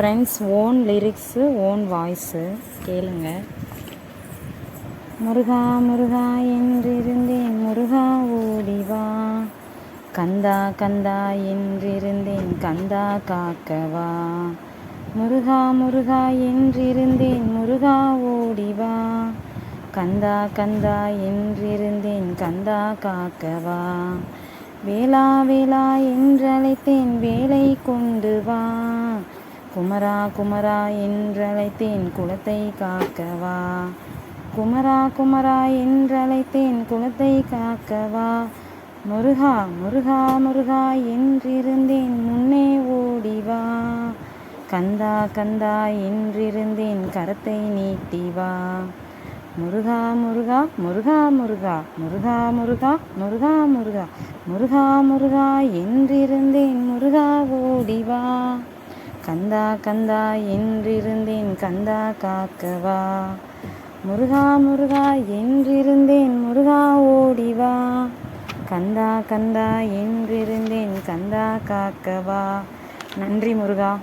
Friends own lyrics own voice கேளுங்க. முருகா முருகா என்றிருந்தேன் முருகா ஓடிவா கந்தா கந்தா என்றிருந்தேன் கந்தா காக்கவா முருகா முருகா என்றிருந்தேன் முருகா ஓடிவா கந்தா கந்தா என்றிருந்தேன் கந்தா காக்கவா வேளா வேளா என்றழைத்தேன் வேலை கொண்டு வா. குமரா குமரா என்றழைத்தேன் குலத்தை காக்கவா. குமரா குமரா என்றழைத்தேன் குலத்தை காக்கவா. முருகா முருகா முருகா என்றிருந்தேன் முன்னே ஓடிவா கந்தா கந்தா என்றிருந்தேன் கரத்தை நீட்டிவா முருகா முருகா முருகா முருகா முருகா முருகா முருகா முருகா முருகா முருகா என்றிருந்தேன் முருகா ஓடிவா கந்தா கந்தா என்றிருந்தேன் கந்தா காக்கவா. முருகா முருகா என்றிருந்தேன் முருகா ஓடிவா கந்தா கந்தா என்றிருந்தேன் கந்தா காக்கவா. நன்றி முருகா.